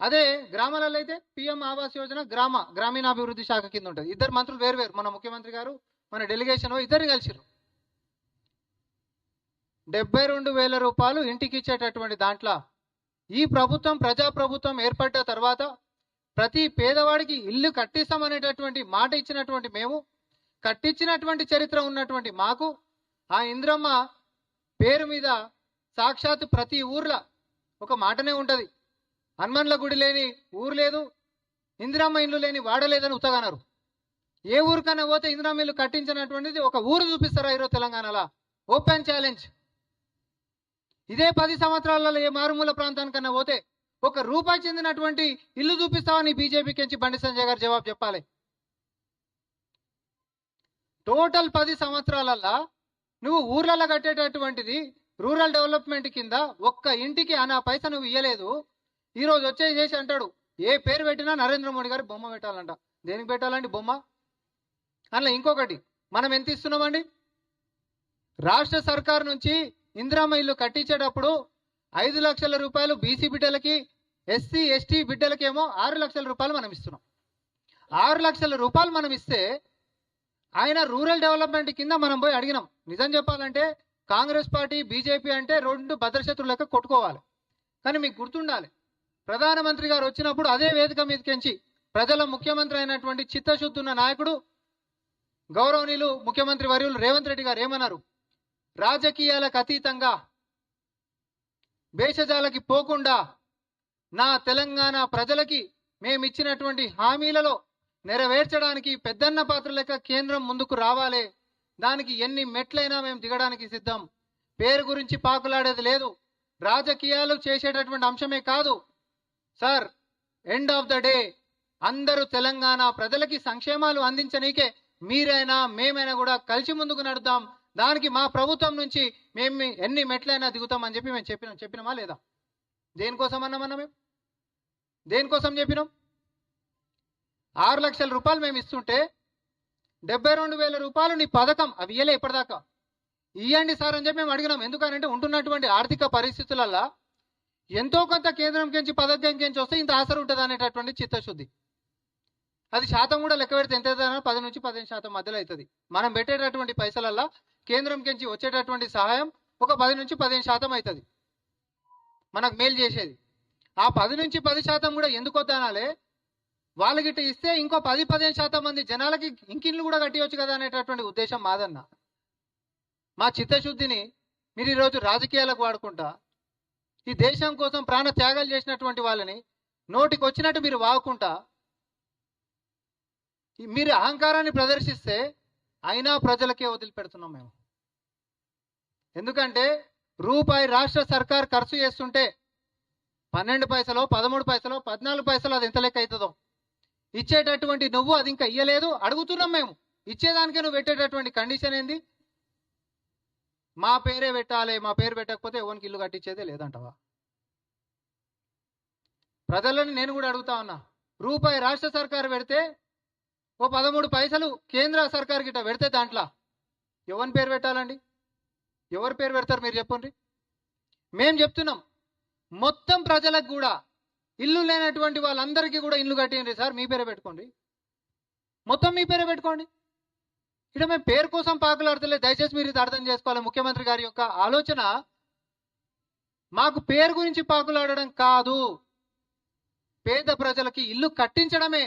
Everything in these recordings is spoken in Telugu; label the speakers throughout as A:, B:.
A: అదే గ్రామాలలో అయితే పిఎం ఆవాస్ యోజన గ్రామ గ్రామీణాభివృద్ధి శాఖ కింద ఉంటుంది. ఇద్దరు మంత్రులు వేరు వేరు. మన ముఖ్యమంత్రి గారు మన డెలిగేషన్ ఇద్దరు కలిసిరు డెబ్బై రెండు వేల రూపాయలు ఇంటికి ఇచ్చేటటువంటి దాంట్లో ఈ ప్రభుత్వం ప్రజా ప్రభుత్వం ఏర్పడ్డ తర్వాత ప్రతి పేదవాడికి ఇల్లు కట్టిస్తామనేటటువంటి మాట ఇచ్చినటువంటి మేము కట్టించినటువంటి చరిత్ర ఉన్నటువంటి మాకు ఆ ఇంద్రమ్మ పేరు మీద సాక్షాత్ ప్రతి ఊర్లో ఒక మాటనే ఉంటుంది. హనుమన్ల గుడి లేని ఊరు లేదు ఇందిరామ్మ ఇల్లు లేని వాడలేదని ఉత్తగన్నారు ఏ ఊరికైనా పోతే ఇందిరామ్మ ఇల్లు కట్టించినటువంటిది ఒక ఊరు చూపిస్తారా ఈరోజు తెలంగాణలో? ఓపెన్ ఛాలెంజ్ ఇదే పది సంవత్సరాలలో ఏ మారుమూల ప్రాంతానికన్నా పోతే ఒక రూపాయి చెందినటువంటి ఇల్లు చూపిస్తావని బీజేపీకి నుంచి బండి సంజయ్ గారు జవాబు చెప్పాలి. టోటల్ పది సంవత్సరాలల్లా నువ్వు ఊర్లలో కట్టేటటువంటిది రూరల్ డెవలప్మెంట్ కింద ఒక్క ఇంటికి అనా పైస నువ్వు ఇయ్యలేదు. ఈరోజు వచ్చేసి చేసి అంటాడు ఏ పేరు పెట్టినా నరేంద్ర మోడీ గారి బొమ్మ పెట్టాలంట. దేనికి పెట్టాలండి బొమ్మ? అట్లా ఇంకొకటి మనం ఎంత ఇస్తున్నామండి? రాష్ట్ర సర్కార్ నుంచి ఇందిరామ ఇల్లు కట్టించేటప్పుడు ఐదు లక్షల రూపాయలు బీసీ బిడ్డలకి ఎస్సీ ఎస్టీ బిడ్డలకేమో ఆరు లక్షల రూపాయలు మనం ఇస్తున్నాం. ఆరు లక్షల రూపాయలు మనం ఇస్తే ఆయన రూరల్ డెవలప్మెంట్ కింద మనం పోయి అడిగినాం. నిజం చెప్పాలంటే కాంగ్రెస్ పార్టీ బీజేపీ అంటే రెండు భద్రశత్రులు లెక్క కొట్టుకోవాలి. కానీ మీకు గుర్తుండాలి ప్రధానమంత్రి గారు వచ్చినప్పుడు అదే వేదిక మీదకించి ప్రజల ముఖ్యమంత్రి అయినటువంటి చిత్తశుద్ధి ఉన్న నాయకుడు గౌరవనీయులు ముఖ్యమంత్రి వర్యులు రేవంత్ రెడ్డి గారు ఏమన్నారు? రాజకీయాలకు అతీతంగా భేషజాలకి పోకుండా నా తెలంగాణ ప్రజలకి మేమిచ్చినటువంటి హామీలలో నెరవేర్చడానికి పెద్దన్న పాత్ర లెక్క కేంద్రం ముందుకు రావాలి దానికి ఎన్ని మెట్లైనా మేము దిగడానికి సిద్ధం. పేరు గురించి పాకులాడేది లేదు. రాజకీయాలు చేసేటటువంటి అంశమే కాదు. Sir end of the day అందరూ తెలంగాణ ప్రజలకి సంక్షేమాలు అందించనీకే మీరైనా మేమైనా కూడా కలిసి ముందుకు నడుద్దాం. దానికి మా ప్రభుత్వం నుంచి మేము ఎన్ని మెట్లైనా దిగుతామని చెప్పి మేము చెప్పినాం చెప్పినామా లేదా? దేనికోసం అన్నామన్నా మేము? దేనికోసం చెప్పినాం? ఆరు లక్షల రూపాయలు మేము ఇస్తుంటే డెబ్బై రెండు వేల రూపాయలు నీ పథకం అవి ఇయ్యలే ఇప్పటిదాకా. ఇయ్యండి సార్ అని చెప్పి మేము అడిగినాం. ఎందుకనంటే ఉంటున్నటువంటి ఆర్థిక పరిస్థితులల్లో ఎంతో కొంత కేంద్రం కించి పథకం కించి వస్తే ఇంత ఆసర ఉంటుంది అనేటటువంటి చిత్తశుద్ధి. అది శాతం కూడా లెక్క పెడితే ఎంత అవుతుందన్నా? పది నుంచి పదిహేను శాతం మధ్యలో అవుతుంది. మనం పెట్టేటటువంటి పైసలల్లో కేంద్రం కించి వచ్చేటటువంటి సహాయం ఒక పది నుంచి పదిహేను శాతం అవుతుంది. మనకు మేలు చేసేది. ఆ పది నుంచి పది శాతం కూడా ఎందుకు వద్దనాలే వాళ్ళకి ఇస్తే ఇంకో పది పదిహేను శాతం మంది జనాలకి ఇంకిన్లు కూడా కట్టియొచ్చు కదా అనేటటువంటి ఉద్దేశం మాదన్న. మా చిత్తశుద్ధిని మీరు ఈరోజు రాజకీయాలకు వాడుకుంటా. ఈ దేశం కోసం ప్రాణ త్యాగాలు చేసినటువంటి వాళ్ళని నోటికి వచ్చినట్టు మీరు వాగుకుంటా ఈ- మీరు అహంకారాన్ని ప్రదర్శిస్తే అయినా ప్రజలకే వదిలిపెడుతున్నాం మేము. ఎందుకంటే రూపాయి రాష్ట్ర సర్కార్ ఖర్చు చేస్తుంటే పన్నెండు పైసలో పదమూడు పైసలో పద్నాలుగు పైసలు అది ఎంత లెక్క అవుతుందో. ఇచ్చేటటువంటి నువ్వు అది ఇంకా ఇయ్యలేదు అడుగుతున్నాం మేము. ఇచ్చేదానికే నువ్వు పెట్టేటటువంటి కండిషన్ ఏంది? మా పేరే పెట్టాలి మా పేరు పెట్టకపోతే ఎవరికి ఇల్లు కట్టించేదే లేదంటవా? ప్రజలను నేను కూడా అడుగుతా ఉన్నా రూపాయి రాష్ట్ర సర్కారు పెడితే ఓ పదమూడు పైసలు కేంద్ర సర్కార్ గిట్ట పెడితే దాంట్లో ఎవరి పేరు పెట్టాలండి? ఎవరి పేరు పెడతారు మీరు చెప్పండి? మేము చెప్తున్నాం మొత్తం ప్రజలకు కూడా ఇల్లు లేనటువంటి వాళ్ళందరికీ కూడా ఇల్లు కట్టిండ్రి సార్ మీ పేరే పెట్టుకోండి. మొత్తం మీ పేరే పెట్టుకోండి. ఇక్కడ మేము పేరు కోసం పాకులాడతలే దయచేసి మీరు ఇది అర్థం చేసుకోవాలి. ముఖ్యమంత్రి గారి యొక్క ఆలోచన మాకు పేరు గురించి పాకులాడడం కాదు. పేద ప్రజలకి ఇల్లు కట్టించడమే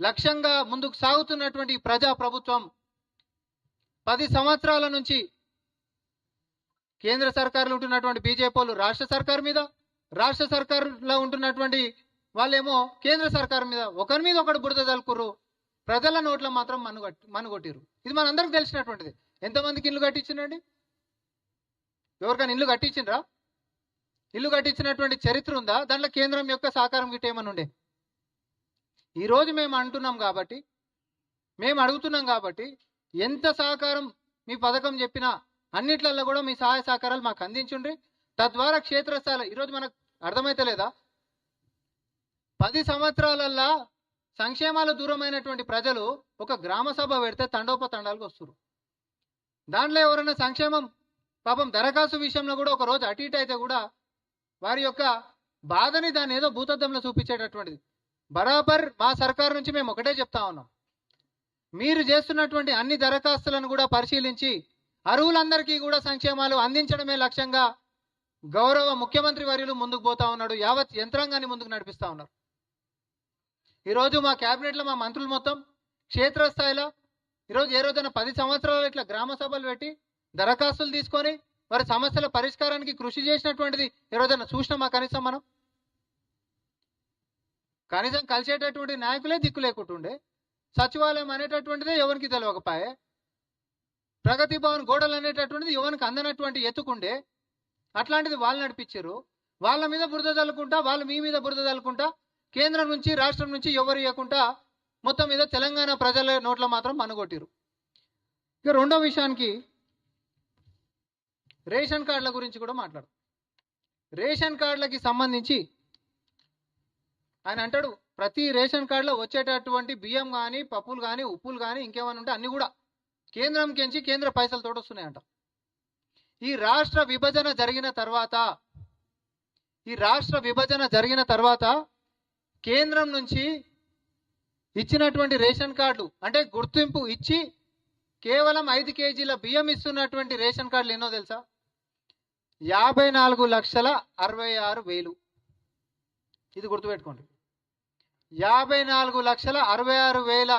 A: లక్ష్యంగా ముందుకు సాగుతున్నటువంటి ప్రజా ప్రభుత్వం పది సంవత్సరాల నుంచి కేంద్ర సర్కారులో ఉంటున్నటువంటి బీజేపీ వాళ్ళు రాష్ట్ర సర్కార్ మీద రాష్ట్ర సర్కారులో ఉంటున్నటువంటి వాళ్ళేమో కేంద్ర సర్కార్ మీద ఒకరి మీద ఒకటి బురద తలుకుర్రు ప్రజల నోట్ల మాత్రం మను మనుగొట్టిరు మను కొట్టిర్రు. ఇది మనందరికి తెలిసినటువంటిది. ఎంతమందికి ఇల్లు కట్టించిండండి? ఎవరికైనా ఇల్లు కట్టించిండ్రా? ఇల్లు కట్టించినటువంటి చరిత్ర ఉందా? దాంట్లో కేంద్రం యొక్క సహకారం గిట్ట ఏమని ఉండే? ఈరోజు మేము అంటున్నాం కాబట్టి మేము అడుగుతున్నాం కాబట్టి ఎంత సహకారం మీ పథకం చెప్పినా అన్నిట్లలో కూడా మీ సహాయ సహకారాలు మాకు అందించుండ్రి. తద్వారా క్షేత్రస్థాయిలో ఈరోజు మనకు అర్థమైతే లేదా పది సంవత్సరాలల్లా సంక్షేమాలు దూరమైనటువంటి ప్రజలు ఒక గ్రామ సభ పెడితే తండోపతండాలకు వస్తారు. దాంట్లో ఎవరైనా సంక్షేమం పాపం దరఖాస్తు విషయంలో కూడా ఒక రోజు అటు ఇటు అయితే కూడా వారి యొక్క బాధని దాన్ని ఏదో భూతద్దంలో చూపించేటటువంటిది. బరాబర్ మా సర్కారు నుంచి మేము ఒకటే చెప్తా ఉన్నాం. మీరు చేస్తున్నటువంటి అన్ని దరఖాస్తులను కూడా పరిశీలించి అర్హులందరికీ కూడా సంక్షేమాలు అందించడమే లక్ష్యంగా గౌరవ ముఖ్యమంత్రి వర్యులు ముందుకు పోతా ఉన్నాడు యావత్ యంత్రాంగాన్ని ముందుకు నడిపిస్తా ఉన్నారు. ఈరోజు మా క్యాబినెట్లో మా మంత్రులు మొత్తం క్షేత్రస్థాయిలో ఈరోజు ఏ రోజైనా పది సంవత్సరాలు ఇట్లా గ్రామ సభలు పెట్టి దరఖాస్తులు తీసుకొని వారి సమస్యల పరిష్కారానికి కృషి చేసినటువంటిది ఏ రోజైనా చూసినామా కనీసం మనం? కనీసం కలిసేటటువంటి నాయకులే దిక్కు లేకుంటుండే. సచివాలయం అనేటటువంటిదే ఎవరికి తెలియకపోయే ప్రగతి భవన్ గోడలు అనేటటువంటిది ఎవరికి అందనటువంటి ఎత్తుకుండే. అట్లాంటిది వాళ్ళు నడిపించారు. వాళ్ళ మీద బురద చల్లుకుంటా వాళ్ళు మీ మీద బురద చల్లుకుంటా కేంద్రం నుంచి రాష్ట్రం నుంచి ఎవరు ఇవ్వకుండా మొత్తం మీద తెలంగాణ ప్రజల నోట్లో మాత్రం మనుగొట్టిరు ఇక రెండో విషయానికి రేషన్ కార్డుల గురించి కూడా మాట్లాడు. రేషన్ కార్డులకి సంబంధించి ఆయన అంటాడు ప్రతి రేషన్ కార్డులో వచ్చేటటువంటి బియ్యం కానీ పప్పులు కానీ ఉప్పులు కానీ ఇంకేమైనా ఉంటే అన్ని కూడా కేంద్రం కెంచి కేంద్ర పైసలతో వస్తున్నాయంట ఈ రాష్ట్ర విభజన జరిగిన తర్వాత ఈ రాష్ట్ర విభజన జరిగిన తర్వాత కేంద్రం నుంచి ఇచ్చినటువంటి రేషన్ కార్డు అంటే గుర్తింపు ఇచ్చి కేవలం ఐదు కేజీల బియ్యం ఇస్తున్నటువంటి రేషన్ కార్డులు ఎన్నో తెలుసా? యాభై నాలుగు లక్షల అరవై ఆరు వేలు. ఇది గుర్తుపెట్టుకోండి. యాభై నాలుగు లక్షల అరవై ఆరు వేల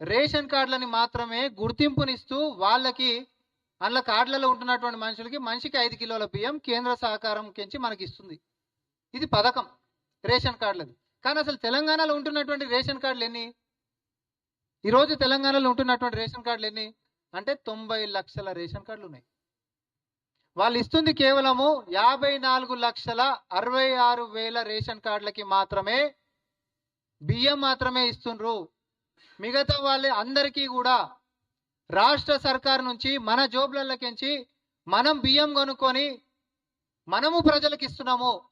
A: రేషన్ కార్డులని మాత్రమే గుర్తింపునిస్తూ వాళ్ళకి అందులో కార్డులలో ఉంటున్నటువంటి మనుషులకి మనిషికి ఐదు కిలోల బియ్యం కేంద్ర సహకారం కించి మనకి ఇస్తుంది ఇది పథకం రేషన్ కార్డులది. కానీ అసలు తెలంగాణలో ఉంటున్నటువంటి రేషన్ కార్డులు ఎన్ని? ఈరోజు తెలంగాణలో ఉంటున్నటువంటి రేషన్ కార్డులు ఎన్ని? అంటే తొంభై లక్షల రేషన్ కార్డులు ఉన్నాయి. వాళ్ళు ఇస్తుంది కేవలము యాభై నాలుగు లక్షల అరవై ఆరు వేల రేషన్ కార్డులకి మాత్రమే బియ్యం మాత్రమే ఇస్తుండ్రు. మిగతా వాళ్ళే అందరికీ కూడా రాష్ట్ర సర్కార్ నుంచి మన జోబులలోకించి మనం బియ్యం కొనుక్కొని మనము ప్రజలకు ఇస్తున్నాము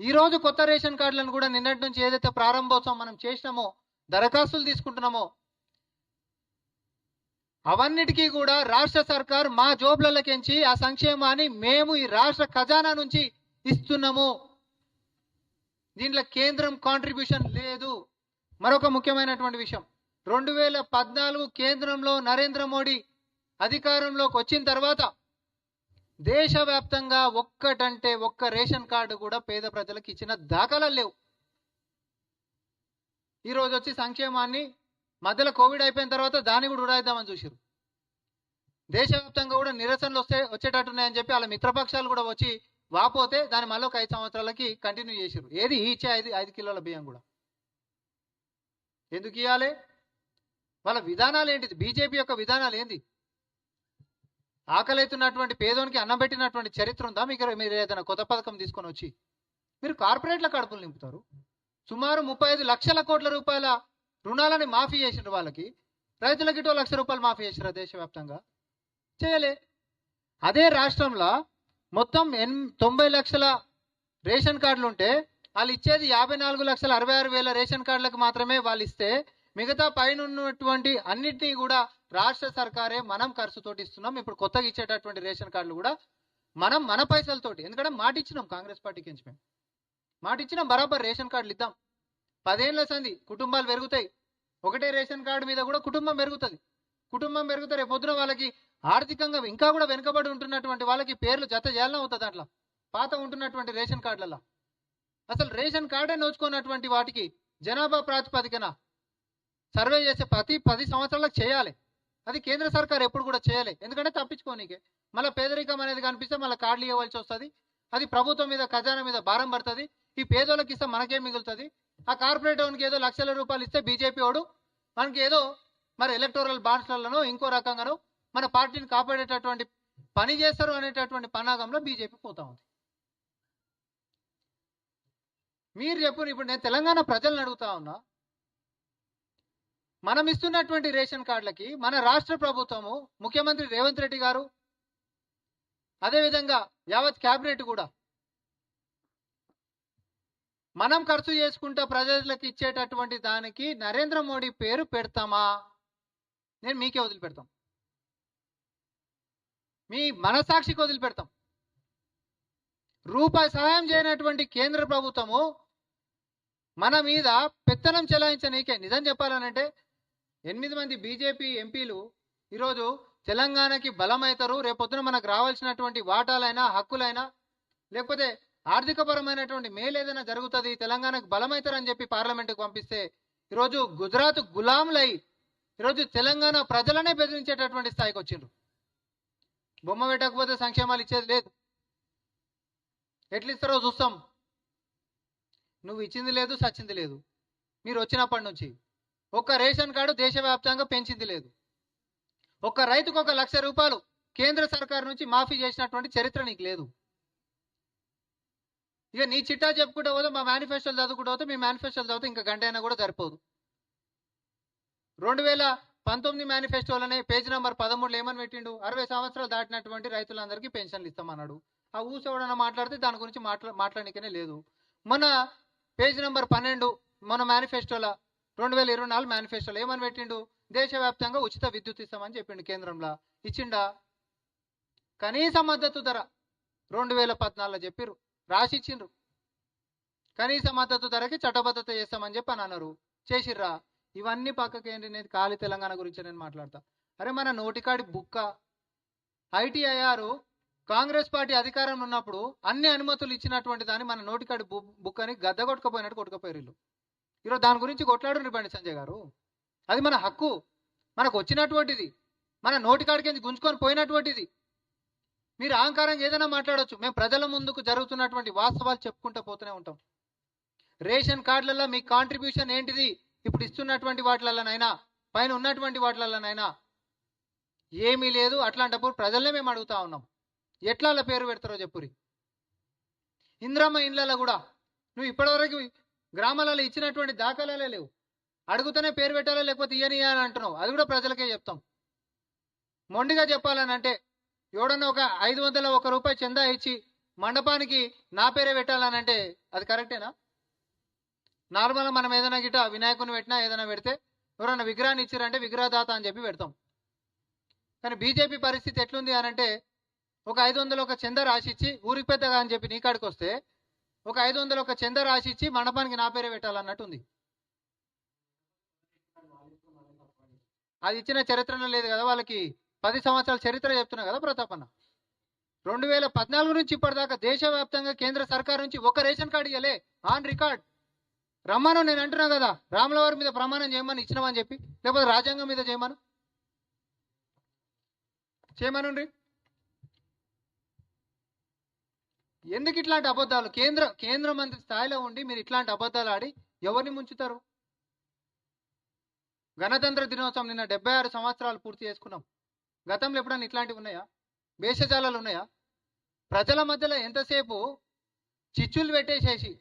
A: ఈరోజు కొత్త రేషన్ కార్డులను కూడా నిన్నటి నుంచి ఏదైతే ప్రారంభోత్సవం మనం చేసినామో దరఖాస్తులు తీసుకుంటున్నామో అవన్నిటికీ కూడా రాష్ట్ర సర్కార్ మా జోబులలోకించి ఆ సంక్షేమాన్ని మేము ఈ రాష్ట్ర ఖజానా నుంచి ఇస్తున్నాము. దీంట్లో కేంద్రం కాంట్రిబ్యూషన్ లేదు. మరొక ముఖ్యమైనటువంటి విషయం రెండు వేల పద్నాలుగు కేంద్రంలో నరేంద్ర మోడీ అధికారంలోకి వచ్చిన తర్వాత దేశవ్యాప్తంగా ఒక్కటంటే ఒక్క రేషన్ కార్డు కూడా పేద ప్రజలకు ఇచ్చిన దాఖలాలు లేవు. ఈరోజు వచ్చి సంక్షేమాన్ని మధ్యలో కోవిడ్ అయిపోయిన తర్వాత దాన్ని కూడా ఉడాయిద్దామని చూసారు దేశవ్యాప్తంగా కూడా నిరసనలు వస్తే వచ్చేటట్టున్నాయని చెప్పి వాళ్ళ మిత్రపక్షాలు కూడా వచ్చి వాపోతే దాన్ని మళ్ళీ ఒక ఐదు సంవత్సరాలకి కంటిన్యూ చేసారు ఏది ఇచ్చే ఐదు ఐదు కిలోల బియ్యం కూడా. ఎందుకు ఇవ్వాలి వాళ్ళ విధానాలు ఏంటిది? బీజేపీ యొక్క విధానాలు ఏంది? ఆకలైతున్నటువంటి పేదోనికి అన్నం పెట్టినటువంటి చరిత్ర ఉందా? మీకు మీరు ఏదైనా కొత్త పథకం తీసుకొని వచ్చి మీరు కార్పొరేట్ల కడుపులు నింపుతారు. సుమారు ముప్పై ఐదు లక్షల కోట్ల రూపాయల రుణాలని మాఫీ చేసిండ్రు వాళ్ళకి. రైతులకి ఇటో లక్ష రూపాయలు మాఫీ చేసిరా దేశవ్యాప్తంగా? చేయలే. అదే రాష్ట్రంలో మొత్తం ఎన్ తొంభై లక్షల రేషన్ కార్డులు ఉంటే వాళ్ళు ఇచ్చేది యాభై నాలుగు లక్షల అరవై ఆరు వేల రేషన్ కార్డులకు మాత్రమే వాళ్ళు ఇస్తే మిగతా పైన ఉన్నటువంటి అన్నిటినీ కూడా రాష్ట్ర సర్కారే మనం ఖర్చుతోటి ఇస్తున్నాం. ఇప్పుడు కొత్తగా ఇచ్చేటటువంటి రేషన్ కార్డులు కూడా మనం మన పైసలతోటి ఎందుకంటే మాట ఇచ్చినాం కాంగ్రెస్ పార్టీకి నుంచి మేము. మాట ఇచ్చినాం బరాబర్ రేషన్ కార్డులు ఇద్దాం. పదేళ్ళ సంది కుటుంబాలు పెరుగుతాయి. ఒకటే రేషన్ కార్డు మీద కూడా కుటుంబం పెరుగుతుంది. కుటుంబం పెరుగుతారు రేపు వాళ్ళకి ఆర్థికంగా ఇంకా కూడా వెనుకబడి ఉంటున్నటువంటి వాళ్ళకి పేర్లు జత చేయాలని అవుతుంది అట్లా పాత ఉంటున్నటువంటి రేషన్ కార్డులలో. అసలు రేషన్ కార్డే నోచుకున్నటువంటి వాటికి జనాభా ప్రాతిపదికన సర్వే చేసే ప్రతి పది సంవత్సరాలకు చేయాలి. అది కేంద్ర సర్కార్ ఎప్పుడు కూడా చేయలే. ఎందుకంటే తప్పించుకోనీకే. మళ్ళీ పేదరికం అనేది కనిపిస్తే మళ్ళీ కార్డులు ఇవ్వాల్సి వస్తుంది. అది ప్రభుత్వం మీద ఖజానా మీద భారం పడుతుంది. ఈ పేదోళ్ళకి ఇస్తే మనకేం మిగులుతుంది? ఆ కార్పొరేట్ ఓన్కి ఏదో లక్షల రూపాయలు ఇస్తే బీజేపీ వాడు మనకి ఏదో మరి ఎలక్టోరల్ బాండ్స్లలోనో ఇంకో రకంగానో మన పార్టీని కాపాడేటటువంటి పని చేస్తారు అనేటటువంటి పన్నాగంలో బీజేపీ పోతా ఉంది. మీరు చెప్పు ఇప్పుడు నేను తెలంగాణ ప్రజలను అడుగుతా ఉన్నా మనం ఇస్తున్నటువంటి రేషన్ కార్డులకి మన రాష్ట్ర ప్రభుత్వము ముఖ్యమంత్రి రేవంత్ రెడ్డి గారు అదేవిధంగా యావత్ క్యాబినెట్ కూడా మనం ఖర్చు చేసుకుంటా ప్రజలకు ఇచ్చేటటువంటి దానికి నరేంద్ర మోడీ పేరు పెడతామా? నేను మీకే వదిలిపెడతాం. మీ మనసాక్షికి వదిలిపెడతాం. రూపాయి సహాయం చేయనటువంటి కేంద్ర ప్రభుత్వము మన మీద పెత్తనం చెలాయించనీకే. నిజం చెప్పాలనంటే ఎనిమిది మంది బీజేపీ ఎంపీలు ఈరోజు తెలంగాణకి బలమవుతారు. రేపొద్దున మనకు రావాల్సినటువంటి వాటాలైనా హక్కులైనా లేకపోతే ఆర్థికపరమైనటువంటి మేలు ఏదైనా జరుగుతుంది తెలంగాణకు బలమవుతారని చెప్పి పార్లమెంటుకు పంపిస్తే ఈరోజు గుజరాత్ గులాంలై ఈరోజు తెలంగాణ ప్రజలనే బెదిరించేటటువంటి స్థాయికి వచ్చిండ్రు. బొమ్మ పెట్టకపోతే సంక్షేమాలు ఇచ్చేది లేదు. ఎట్లిస్తారో చూస్తాం. నువ్వు ఇచ్చింది లేదు సచ్చింది లేదు. మీరు వచ్చినప్పటి నుంచి ఒక్క రేషన్ కార్డు దేశవ్యాప్తంగా పెంచింది లేదు. ఒక్క రైతుకు ఒక లక్ష రూపాయలు కేంద్ర సర్కార్ నుంచి మాఫీ చేసినటువంటి చరిత్ర నీకు లేదు. ఇక నీ చిట్టా చెప్పుకుంటే పోతే మా మేనిఫెస్టోలు చదువుకుంటూ పోతే మీ మేనిఫెస్టోలు చదివితే ఇంకా గంట అయినా కూడా సరిపోదు. రెండు వేల పంతొమ్మిది మేనిఫెస్టోలోనే పేజ్ నెంబర్ పదమూడులో ఏమని పెట్టిండు? అరవై సంవత్సరాలు దాటినటువంటి రైతులందరికీ పెన్షన్లు ఇస్తామన్నాడు. ఆ ఊసెవడన్నా మాట్లాడితే దాని గురించి మాట్లా మాట్లాడనికనే లేదు. మన పేజ్ నెంబర్ పన్నెండు మన మేనిఫెస్టోలో రెండు వేల ఇరవై నాలుగు మేనిఫెస్టోలో ఏమని పెట్టిండు? దేశవ్యాప్తంగా ఉచిత విద్యుత్ ఇస్తామని చెప్పిండు కేంద్రంలో. ఇచ్చిండా? కనీస మద్దతు ధర రెండు వేల పద్నాలుగులో చెప్పిర్రు. రాసిచ్చిండ్రు. కనీస మద్దతు ధరకి చట్టబద్ధత చేస్తామని చెప్పి అని అన్నారు. చేసిర్రా? ఇవన్నీ పక్కకి ఏంటి నేను ఖాళీ తెలంగాణ గురించి నేను మాట్లాడతా. అరే మన నోటికాడి బుక్క. ఐటీఐఆర్ కాంగ్రెస్ పార్టీ అధికారంలో ఉన్నప్పుడు అన్ని అనుమతులు ఇచ్చినటువంటి దాన్ని మన నోటికాడి బుక్ అని గద్ద కొట్టుకపోయినట్టు కొట్టుకపోయారు వీళ్ళు. ఈరోజు దాని గురించి కొట్లాడు బండి సంజయ్ గారు. అది మన హక్కు. మనకు వచ్చినటువంటిది. మన నోటికాడికి గుంజుకొని పోయినటువంటిది. మీరు అహంకారంగా ఏదైనా మాట్లాడవచ్చు మేము ప్రజల ముందుకు జరుగుతున్నటువంటి వాస్తవాలు చెప్పుకుంటూ పోతూనే ఉంటాం. రేషన్ కార్డులలో మీ కాంట్రిబ్యూషన్ ఏంటిది? ఇప్పుడు ఇస్తున్నటువంటి వాటిలలోనైనా పైన ఉన్నటువంటి వాటిలలోనైనా ఏమీ లేదు. అట్లాంటప్పుడు ప్రజలనే మేము అడుగుతా ఉన్నాం. ఎట్లా అలా పేరు పెడతారో చెప్పురి. ఇంద్రమ్మ ఇండ్లలో కూడా. నువ్వు ఇప్పటివరకు గ్రామాలలో ఇచ్చినటువంటి దాఖలాలే లేవు. అడుగుతూనే పేరు పెట్టాలా లేకపోతే ఇయ్యని అని అంటున్నావు? అది కూడా ప్రజలకే చెప్తాం. మొండిగా చెప్పాలని అంటే ఎవడన్నా ఒక ఐదు వందల ఒక రూపాయి చందా ఇచ్చి మండపానికి నా పేరే పెట్టాలని అంటే అది కరెక్టేనా? నార్మల్గా మనం ఏదైనా గిట్ట వినాయకుని పెట్టినా ఏదైనా పెడితే ఎవరైనా విగ్రహాన్ని ఇచ్చారంటే విగ్రహదాత అని చెప్పి పెడతాం. కానీ బీజేపీ పరిస్థితి ఎట్లుంది అని అంటే ఒక ఐదు వందలు ఒక చందా రాసిచ్చి ఊరికి పెద్దగా అని చెప్పి నీ కాడికి వస్తే ఒక ఐదు వందలు ఒక చంద్ర రాసి ఇచ్చి మండపానికి నా పేరే పెట్టాలన్నట్టుంది. అది ఇచ్చిన చరిత్రలో లేదు కదా వాళ్ళకి పది సంవత్సరాల చరిత్ర చెప్తున్నా కదా ప్రతాపన్న. రెండు వేల పద్నాలుగు నుంచి ఇప్పటిదాకా దేశవ్యాప్తంగా కేంద్ర సర్కార్ నుంచి ఒక రేషన్ కార్డు ఇవ్వలే ఆన్ రికార్డ్. రమ్మను నేను అంటున్నా కదా. రాములవారి మీద ప్రమాణం చేయమని ఇచ్చినామని చెప్పి లేకపోతే రాజ్యాంగం మీద చేయమను? చేయమనుండ్రి? ఎందుకు ఇట్లాంటి అబద్ధాలు? కేంద్ర కేంద్ర మంత్రి స్థాయిలో ఉండి మీరు ఇట్లాంటి అబద్ధాలు ఆడి ఎవరిని ముంచుతారు? గణతంత్ర దినోత్సవం నిన్న డెబ్బై ఆరు సంవత్సరాలు పూర్తి చేసుకున్నాం. గతంలో ఎప్పుడన్నా ఇట్లాంటివి ఉన్నాయా? భేషజాలాలు ఉన్నాయా? ప్రజల మధ్యలో ఎంతసేపు చిచ్చులు పెట్టేసేసి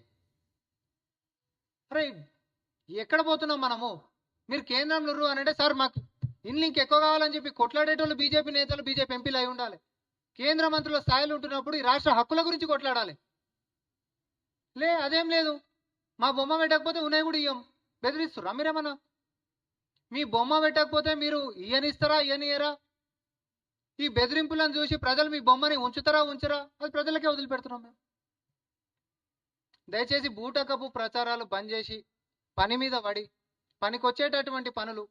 A: అరే ఎక్కడ పోతున్నాం మనము? మీరు కేంద్రంలో ఉర్రు అని అంటే సార్ మాకు ఇల్లు ఇంకెక్కువ కావాలని చెప్పి కొట్లాడేటోళ్ళు బీజేపీ నేతలు బీజేపీ ఎంపీలు అయి ఉండాలి. కేంద్ర మంత్రుల స్థాయిలో ఉంటున్నప్పుడు ఈ రాష్ట్ర హక్కుల గురించి కొట్లాడాలి. లే అదేం లేదు. మా బొమ్మ పెట్టకపోతే ఉన్నాయి కూడా ఇయ్యం. బెదిరిస్తురా మీరేమన్నా? మీ బొమ్మ పెట్టకపోతే మీరు ఇయ్యనిస్తారా ఇయ్యనియరా ఈ బెదిరింపులను చూసి ప్రజలు మీ బొమ్మని ఉంచుతారా ఉంచరా? అది ప్రజలకే వదిలిపెడుతున్నాం మేము. దయచేసి బూటకపు ప్రచారాలు బంద్ చేసి పని మీద పడి పనికొచ్చేటటువంటి పనులు.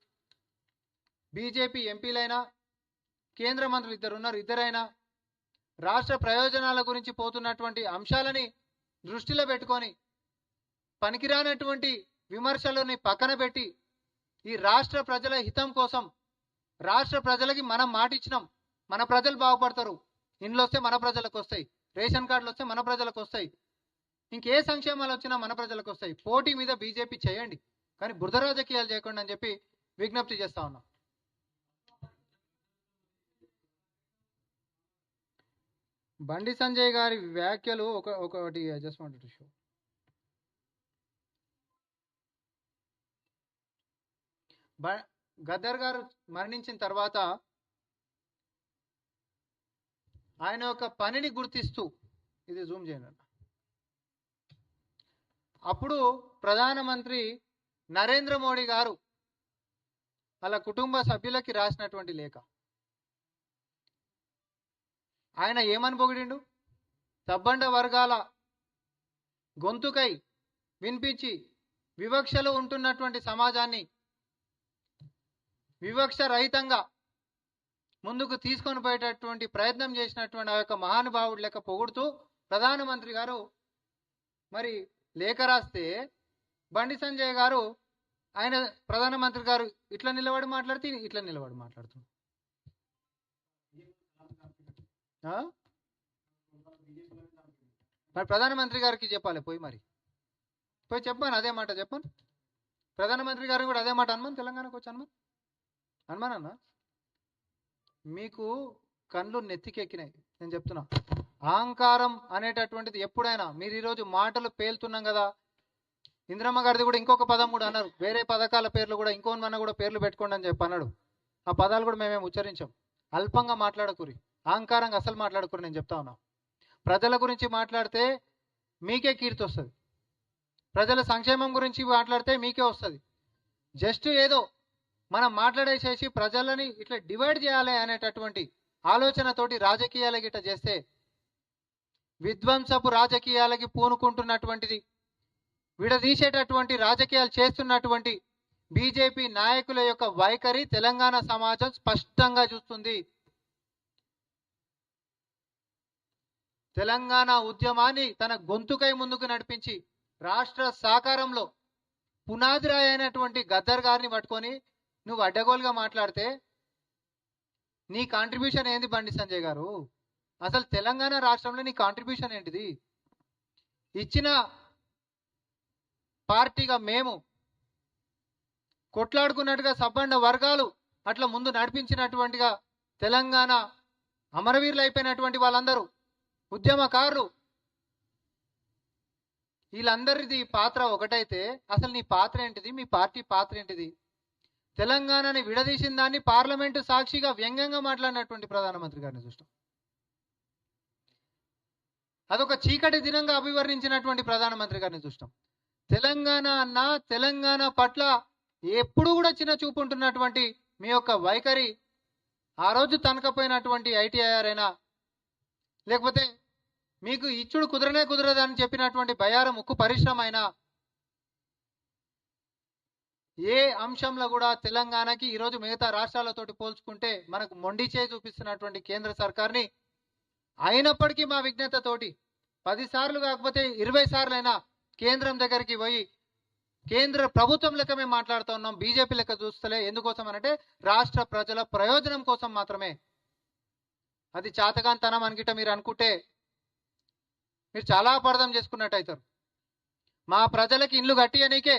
A: బీజేపీ ఎంపీలైనా కేంద్ర మంత్రులు ఇద్దరు ఉన్నారు ఇద్దరైనా రాష్ట్ర ప్రయోజనాల గురించి పోతున్నటువంటి అంశాలని దృష్టిలో పెట్టుకొని పనికిరానటువంటి విమర్శలని పక్కన పెట్టి ఈ రాష్ట్ర ప్రజల హితం కోసం రాష్ట్ర ప్రజలకి మనం మాట ఇచ్చినాం మన ప్రజలు బాగుపడతారు. ఇండ్లు వస్తే మన ప్రజలకు వస్తాయి రేషన్ కార్డులు వస్తే మన ప్రజలకు వస్తాయి. ఇంకే సంక్షేమాలు వచ్చినా మన ప్రజలకు వస్తాయి. పోటీ మీద బీజేపీ చేయండి. కానీ బురద రాజకీయాలు చేయకుండా అని చెప్పి విజ్ఞప్తి చేస్తా ఉన్నాం. బండి సంజయ్ గారి వ్యాఖ్యలు ఒక ఒకటి జస్ట్ వాంటెడ్ టు షో బ- గద్దర్ గారు మరణించిన తర్వాత ఆయన యొక్క పనిని గుర్తిస్తూ ఇది జూమ్ చేయండి. అప్పుడు ప్రధానమంత్రి నరేంద్ర మోడీ గారు వాళ్ళ కుటుంబ సభ్యులకి రాసినటువంటి లేఖ. ఆయన ఏమని పొగిడిండు? సబ్బండ వర్గాల గొంతుకై వినిపించి వివక్షలో ఉంటున్నటువంటి సమాజాన్ని వివక్ష రహితంగా ముందుకు తీసుకొని పోయేటటువంటి ప్రయత్నం చేసినటువంటి ఆ యొక్క మహానుభావుడు లెక్క పొగుడుతూ ప్రధానమంత్రి గారు మరి లేఖ రాస్తే బండి సంజయ్ గారు ఆయన ప్రధానమంత్రి గారు ఇట్లా నిలబడి మాట్లాడితే ఇట్లా నిలబడి మాట్లాడుతున్నారు. మరి ప్రధానమంత్రి గారికి చెప్పాలి పోయి మరి. పోయి చెప్పాను అదే మాట చెప్పాను ప్రధానమంత్రి గారు కూడా అదే మాట అనమని తెలంగాణకు వచ్చి అనమని. అన్న మీకు కళ్ళు నెత్తికెక్కినాయి నేను చెప్తున్నా. అహంకారం అనేటటువంటిది ఎప్పుడైనా మీరు ఈరోజు మాటలు పేలుతున్నాం కదా. ఇంద్రమ్మ గారిది కూడా ఇంకొక పదం కూడా అన్నారు. వేరే పథకాల పేర్లు కూడా ఇంకోమన్నా మన కూడా పేర్లు పెట్టుకోండి అని చెప్పి అన్నాడు. ఆ పదాలు కూడా మేమేమి ఉచ్చరించాం. అల్పంగా మాట్లాడకూరి. అహంకారంగా అసలు మాట్లాడకూడదు నేను చెప్తా ఉన్నా. ప్రజల గురించి మాట్లాడితే మీకే కీర్తి వస్తుంది. ప్రజల సంక్షేమం గురించి మాట్లాడితే మీకే వస్తుంది. జస్ట్ ఏదో మనం మాట్లాడేసేసి ప్రజలని ఇట్లా డివైడ్ చేయాలి అనేటటువంటి ఆలోచనతోటి రాజకీయాలకి ఇట్లా చేస్తే విధ్వంసపు రాజకీయాలకి పూనుకుంటున్నటువంటిది విడదీసేటటువంటి రాజకీయాలు చేస్తున్నటువంటి బీజేపీ నాయకుల యొక్క వైఖరి తెలంగాణ సమాజం స్పష్టంగా చూస్తుంది. తెలంగాణ ఉద్యమాన్ని తన గొంతుకై ముందుకు నడిపించి రాష్ట్ర సాకారంలో పునాదిరాయి అయినటువంటి గద్దర్ గారిని పట్టుకొని నువ్వు అడ్డగోలుగా మాట్లాడితే నీ కాంట్రిబ్యూషన్ ఏంది బండి సంజయ్ గారు? అసలు తెలంగాణ రాష్ట్రంలో నీ కాంట్రిబ్యూషన్ ఏంటిది? ఇచ్చిన పార్టీగా మేము కొట్లాడుకున్నట్టుగా సబ్బండ వర్గాలు అట్లా ముందు నడిపించినటువంటిగా తెలంగాణ అమరవీరులు అయిపోయినటువంటి వాళ్ళందరూ ఉద్యమకారులు. వీళ్ళందరిది పాత్ర ఒకటైతే అసలు నీ పాత్ర ఏంటిది? మీ పార్టీ పాత్ర ఏంటిది? తెలంగాణని విడదీసిన దాన్ని పార్లమెంటు సాక్షిగా వ్యంగ్యంగా మాట్లాడినటువంటి ప్రధానమంత్రి గారిని చూస్తాం. అదొక చీకటి దినంగా అభివర్ణించినటువంటి ప్రధానమంత్రి గారిని చూస్తాం. తెలంగాణ అన్న తెలంగాణ పట్ల ఎప్పుడు కూడా చిన్న చూపు ఉంటున్నటువంటి మీ యొక్క వైఖరి ఆ రోజు తనకపోయినటువంటి ఐటీఐఆర్ అయినా లేకపోతే మీకు ఇచ్చుడు కుదరనే కుదరదని చెప్పినటువంటి బయారం ఉక్కు పరిశ్రమ అయినా ఏ అంశంలో కూడా తెలంగాణకి ఈరోజు మిగతా రాష్ట్రాలతోటి పోల్చుకుంటే మనకు మొండి చేయి చూపిస్తున్నటువంటి కేంద్ర సర్కార్ని అయినప్పటికీ మా విజ్ఞతతోటి పది సార్లు కాకపోతే ఇరవై సార్లు అయినా కేంద్రం దగ్గరికి పోయి కేంద్ర ప్రభుత్వం లెక్క మేము మాట్లాడుతూ ఉన్నాం బీజేపీ లెక్క చూస్తలే. ఎందుకోసం అనంటే రాష్ట్ర ప్రజల ప్రయోజనం కోసం మాత్రమే. అది చాతగాంతనం అనుకిట మీరు అనుకుంటే మీరు చాలా అపార్థం చేసుకున్నట్టు అవుతారు మా ప్రజలకి ఇల్లు కట్టియనీకే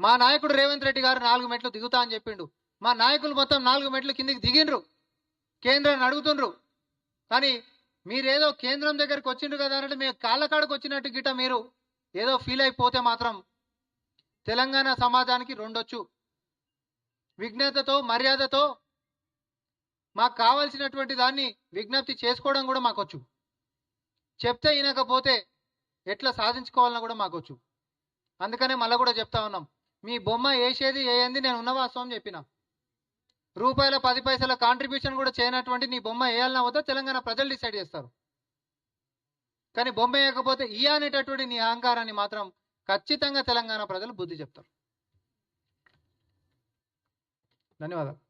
A: మా నాయకుడు రేవంత్ రెడ్డి గారు నాలుగు మెట్లు దిగుతా అని చెప్పిండు. మా నాయకులు మొత్తం నాలుగు మెట్లు కిందికి దిగిండ్రు. కేంద్రాన్ని అడుగుతుండ్రు. కానీ మీరేదో కేంద్రం దగ్గరికి వచ్చిండ్రు కదా అంటే మేము కాళ్ళకాడకు వచ్చినట్టు గిట మీరు ఏదో ఫీల్ అయిపోతే మాత్రం తెలంగాణ సమాజానికి రెండొచ్చు. విజ్ఞతతో మర్యాదతో మాకు కావాల్సినటువంటి దాన్ని విజ్ఞప్తి చేసుకోవడం కూడా మాకొచ్చు. చెప్తే వినకపోతే ఎట్లా సాధించుకోవాలన్నా కూడా మాకు వచ్చు. అందుకనే మళ్ళీ కూడా చెప్తా ఉన్నాం. మీ బొమ్మ వేసేది వేయంది నేను ఉన్న వాస్తవం చెప్పిన. రూపాయల పది పైసల కాంట్రిబ్యూషన్ కూడా చేయనటువంటి నీ బొమ్మ వేయాలన్నా వద్దా? తెలంగాణ ప్రజలు డిసైడ్ చేస్తారు. కానీ బొమ్మ వేయకపోతే ఈ అనేటటువంటి నీ అహంకారాన్ని మాత్రం ఖచ్చితంగా తెలంగాణ ప్రజలు బుద్ధి చెప్తారు. ధన్యవాదాలు.